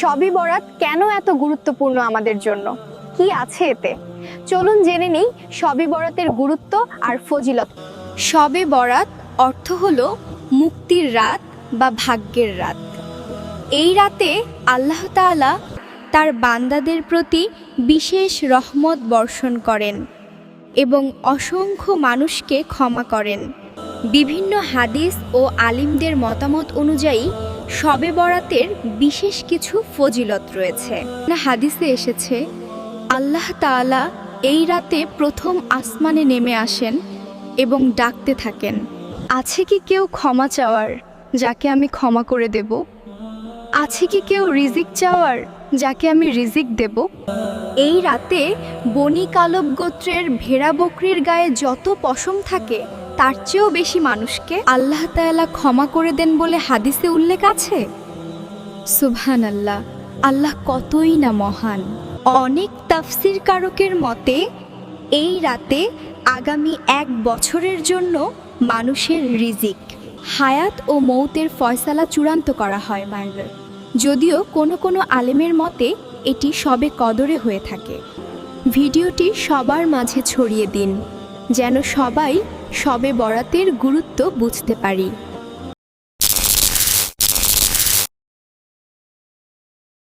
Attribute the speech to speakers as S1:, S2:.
S1: সবই বরাত কেন এত গুরুত্বপূর্ণ আমাদের জন্য? কি আছে এতে? চলুন জেনে নেই সবই বরাতের গুরুত্ব আর ফজিলত।
S2: সবে বরাত অর্থ হলো মুক্তির রাত বা ভাগ্যের রাত। এই রাতে আল্লাহ তাআলা তার বান্দাদের প্রতি বিশেষ রহমত বর্ষণ করেন এবং অসংখ্য মানুষকে ক্ষমা করেন। বিভিন্ন হাদিস ও আলিমদের মতামত অনুযায়ী শবে বরাতের বিশেষ কিছু ফজিলত রয়েছে। না, হাদিসে এসেছে, আল্লাহ তাআলা এই রাতে প্রথম আসমানে নেমে আসেন এবং ডাকতে থাকেন। আছে কি কেউ ক্ষমা চাওয়ার, যাকে আমি ক্ষমা করে দেব? আছে কি কেউ রিজিক চাওয়ার, যাকে আমি রিজিক দেব? এই রাতে বনি কালব গোত্রের ভেড়া বকরির গায়ে যত পশম থাকে তার চেয়েও বেশি মানুষকে আল্লাহ তাআলা ক্ষমা করে দেন বলে হাদিসে উল্লেখ আছে? সুবহান আল্লাহ আল্লাহ কতই না মহান। অনেক তাফসির কারকের মতে, এই রাতে আগামী এক বছরের জন্য মানুষের রিজিক, হায়াত ও মৌতের ফয়সালা চূড়ান্ত করা হয় বাংলা যদিও কোনো কোনো আলেমের মতে, এটি সবে কদরে হয়ে থাকে। ভিডিওটি সবার মাঝে ছড়িয়ে দিন। যেন সবাই সবে বরাতের গুরুত্ব বুঝতে পারি।